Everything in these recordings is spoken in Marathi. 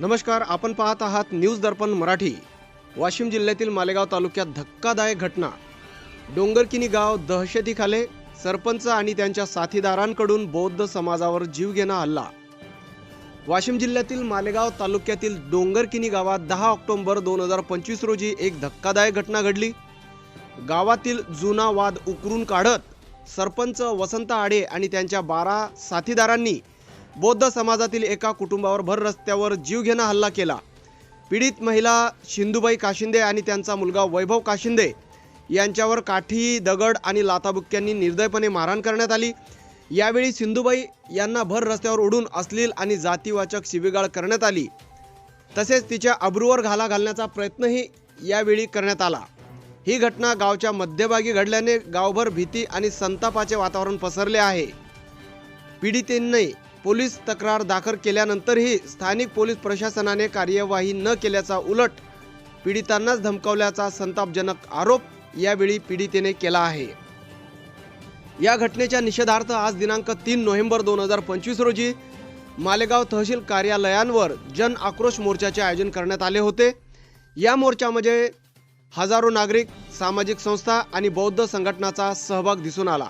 नमस्कार आपण पाहत आहात न्यूज दर्पण मराठी. वाशिम जिल्ह्यातील मालेगाव तालुक्यात धक्कादायक घटना. डोंगरकिनी गाव दहशतीखाले सरपंच आणि त्यांच्या साथीदारांकडून बौद्ध समाजावर जीवघेणा हल्ला. वाशिम जिल्ह्यातील मालेगाव तालुक्यातील डोंगरकिनी गावात दहा ऑक्टोंबर दोन हजार पंचवीस रोजी एक धक्कादायक घटना घडली. गावातील जुना वाद उकरून काढत सरपंच वसंत आडे आणि त्यांच्या बारा साथीदारांनी बौद्ध समाजातील एका कुटुंबावर भर रस्त्यावर जीवघेणा हल्ला केला. पीडित महिला शिंदूबाई काशिंदे आणि त्यांचा मुलगा वैभव काशिंदे यांच्यावर काठी दगड आणि लाताबुक्क्यांनी निर्दयपणे मारहाण करण्यात आली. यावेळी सिंधुबाई यांना भर रस्त्यावर उडून अश्लील आणि जातीवाचक शिवीगाळ करण्यात आली. तसेच तिच्या अब्रूवर घाला घालण्याचा प्रयत्नही यावेळी करण्यात आला. ही घटना गावच्या मध्यभागी घडल्याने गावभर भीती आणि संतापाचे वातावरण पसरले आहे. पीडितेंनी पोलीस तक्रार दाखल केल्यानंतरही स्थानिक पोलीस प्रशासनाने कार्यवाही न केल्याचा उलट पीडितांनाच धमकावल्याचा संतापजनक आरोप यावेळी पीडितेने केला आहे. या घटनेच्या निषेधार्थ आज दिनांक तीन नोव्हेंबर दोन हजार पंचवीस रोजी मालेगाव तहसील कार्यालयांवर जन आक्रोश मोर्चाचे आयोजन करण्यात आले होते. या मोर्चामध्ये हजारो नागरिक सामाजिक संस्था आणि बौद्ध संघटनाचा सहभाग दिसून आला.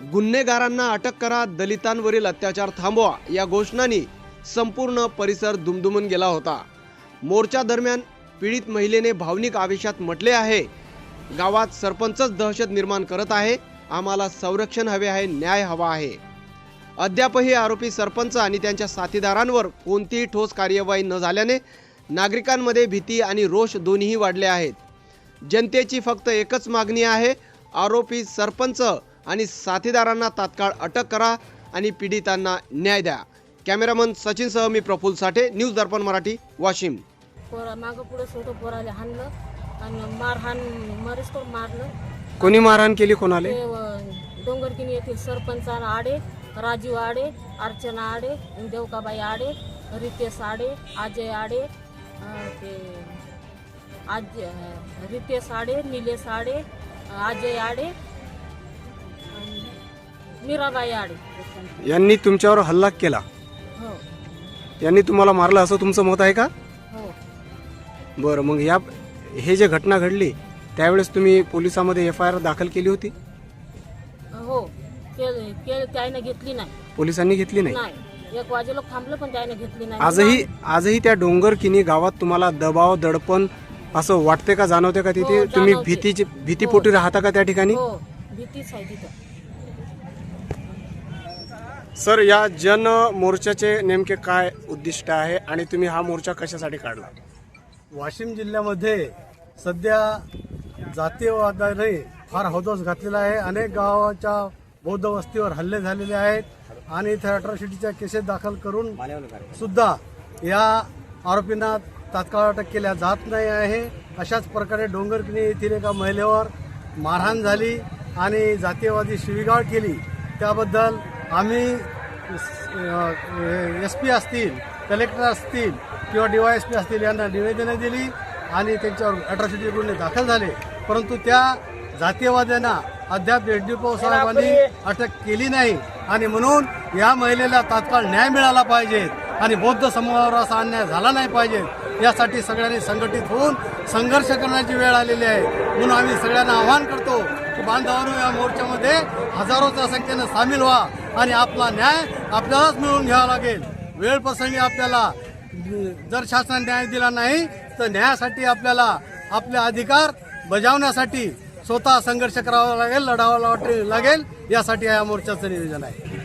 गुन्हेगारांना अटक करा दलितांवरील अत्याचार थांबवा या घोषणांनी संपूर्ण परिसर दुमदुमून गेला होता. मोर्चा दरम्यान पीडित महिलेने भावनिक आवेशात म्हटले आहे गावात सरपंचच दहशत निर्माण करत आहे आम्हाला संरक्षण हवे आहे न्याय हवा आहे. अद्यापही आरोपी सरपंच आणि त्यांच्या साथीदारांवर कोणतीही ठोस कार्यवाही न झाल्याने नागरिकांमध्ये भीती आणि रोष दोन्हीही वाढले आहेत. जनतेची फक्त एकच मागणी आहे आरोपी सरपंच आणि साथीदारांना तात्काळ अटक करा आणि पीडितांना न्याय द्या. कॅमेरामन सचिनसह मी प्रफुल्ल साठे न्यूज दर्पण मराठी वाशिम. पोरा मागं पुढं छोटं पोराला हाणलं आणि मारहाण मरेच मारलं? कोणी मारहाण केली कोणाले? ते डोंगरकिनी येथील सरपंच आडे राजीव आडे अर्चना आडे देवकाबाई आडे रितेश आडे अजय आडे अं, ते आज अं, रितेश आडे निलेश आडे अजय आडे मीराबाई आडे यांनी तुमच्यावर हल्ला केला. हो. यांनी तुम्हाला मारलं असं तुमचं मत आहे का? हो. बरं मग या हे जे घटना घडली त्यावेळेस तुम्ही पोलिसामध्ये एफ आय आर दाखल केली होती? हो. केलं केलं त्याने घेतली नाही. पोलिसांनी घेतली नाही? नाही. एक वाजेला थांबलं पण त्याने घेतली नाही. आजही आजही त्या डोंगर किनी गावात तुम्हाला दबाव दडपण असं वाटते का जाणवते का तिथे? हो, तुम्ही जाणवते. भीतीची भीतीपोटी राहता का त्या ठिकाणी? हो. भीतीच आहे तिथं. सर या जन मोर्चाचे नेमके काय उद्दिष्ट आहे आणि तुम्ही हा मोर्चा कशासाठी काढला? वाशिम जिल्ह्यामध्ये सध्या जातीयवादाने फार हौदोस घातलेला आहे. अनेक गावाच्या बौद्ध वस्तीवर हल्ले झालेले आहेत आणि इथे अट्रॉसिटीच्या केसेस दाखल करून सुद्धा या आरोपींना तात्काळ अटक केल्या जात नाही आहे. अशाच प्रकारे डोंगरकिनी येथील एका महिलेवर मारहाण झाली आणि जातीयवादी शिवीगाळ केली. त्याबद्दल आम्ही एस पी असतील कलेक्टर असतील किंवा डीवायएसपी असतील यांना निवेदनं दिली आणि त्यांच्यावर अट्रॉसिटी गुन्हे दाखल झाले. परंतु त्या जातीयवाद्यांना अद्याप एच डी साहेबांनी अटक केली नाही. आणि म्हणून या महिलेला तात्काळ न्याय मिळाला पाहिजे आणि बौद्ध समूहावर असा अन्याय झाला नाही पाहिजे. यासाठी सगळ्यांनी संघटित होऊन संघर्ष करण्याची वेळ आलेली आहे. म्हणून आम्ही सगळ्यांना आवाहन बांधवांनो या मोर्चामध्ये हजारोच्या संख्येनं सामील व्हा आणि आपला न्याय आपल्यालाच मिळवून घ्यावा लागेल. वेळ प्रसंगी आपल्याला जर शासनाने न्याय दिला नाही तर न्यायासाठी आपल्याला आपले अधिकार बजावण्यासाठी स्वतः संघर्ष करावा लागेल लढावा लागेल यासाठी या मोर्चाचं नियोजन आहे.